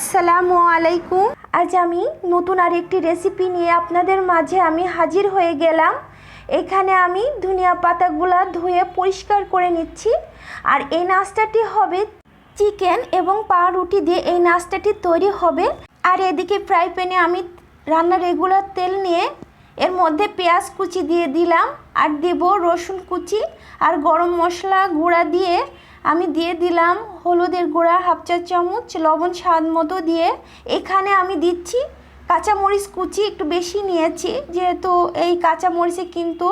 আসসালামু আলাইকুম। আজ আমি নতুন আর একটি রেসিপি নিয়ে আপনাদের মাঝে আমি হাজির হয়ে গেলাম। এখানে আমি ধনিয়া পাতাগুলা ধুয়ে পরিষ্কার করে নিচ্ছি। আর এই নাস্তাটি হবে চিকেন এবং পাউরুটি দিয়ে এই নাস্তাটি তৈরি হবে। আর এদিকে ফ্রাই প্যানে আমি রান্নার রেগুলার তেল নিয়ে এর মধ্যে পেঁয়াজ কুচি দিয়ে দিলাম। আর দেব রসুন কুচি আর গরম মশলা গুঁড়া দিয়ে আমি দিয়ে দিলাম হলুদের গুঁড়া, হাফ চা চামচ, লবণ স্বাদ মতো দিয়ে এখানে আমি দিচ্ছি কাঁচামরিচ কুচি একটু বেশি নিয়েছি, যেহেতু এই কাঁচামরিচে কিন্তু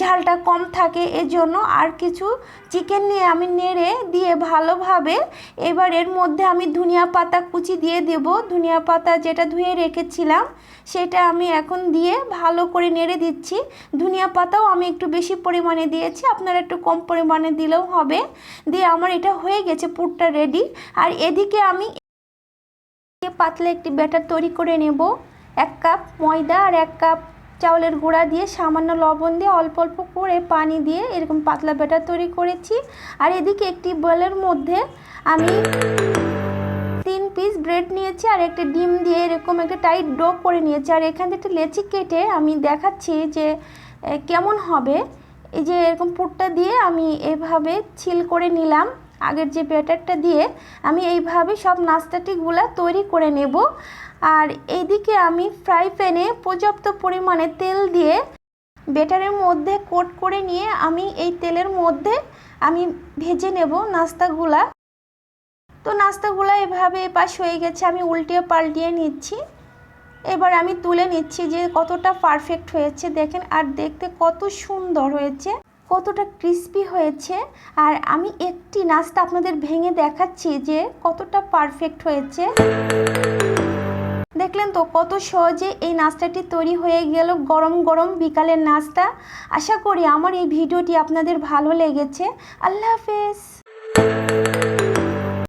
ঝালটা কম থাকে, এজন্য আর কিছু চিকেন নিয়ে আমি নেড়ে দিয়ে ভালোভাবে এবার এর মধ্যে আমি ধনিয়া পাতা কুচি দিয়ে দেব। ধনিয়া পাতা যেটা ধুয়ে রেখেছিলাম, সেটা আমি এখন দিয়ে ভালো করে নেড়ে দিচ্ছি। ধনিয়া পাতাও আমি একটু বেশি পরিমাণে দিয়েছি, আপনারা একটু কম পরিমাণে দিলেও হবে। দিয়ে আমার এটা হয়ে গেছে পুরটা রেডি আর এদিকে আমি পাতলা একটি ব্যাটার তৈরি করে নেব। এক কাপ ময়দা আর এক কাপ চাউলের গুঁড়া দিয়ে সামান্য লবণ দিয়ে অল্প অল্প করে পানি দিয়ে এরকম পাতলা ব্যাটার তৈরি করেছি। আর এদিকে একটি বলের মধ্যে আমি তিন পিস ব্রেড নিয়েছি আর একটা ডিম দিয়ে এরকম একটা টাইট ডো করে নিয়েছি। আর এখান থেকে একটা লেচি কেটে আমি দেখাচ্ছি যে কেমন হবে। এই যে এরকম পুরটা দিয়ে আমি এভাবে ছিল করে নিলাম। আগের যে ব্যাটারটা দিয়ে আমি এইভাবে সব নাস্তাটিগুলা তৈরি করে নেব। আর এইদিকে আমি ফ্রাই প্যানে পর্যাপ্ত পরিমাণে তেল দিয়ে বেটারের মধ্যে কোট করে নিয়ে আমি এই তেলের মধ্যে আমি ভেজে নেব নাস্তাগুলা। তো নাস্তাগুলো এভাবে এপাশ হয়ে গেছে, আমি উল্টিয়ে পাল্টিয়ে নিচ্ছি। এবার আমি তুলে নিচ্ছি যে কতটা পারফেক্ট হয়েছে। দেখেন আর দেখতে কত সুন্দর হয়েছে। কতটা ক্রিস্পি হয়েছে আর আমি একটি নাস্তা আপনাদের ভেঙে দেখাচ্ছি যে কতটা পারফেক্ট হয়েছে। দেখলেন তো কত সহজে এই নাস্তাটি তৈরি হয়ে গেল গরম গরম বিকালের নাস্তা। আশা করি আমার এই ভিডিওটি আপনাদের ভালো লেগেছে। আল্লাহ হাফেজ।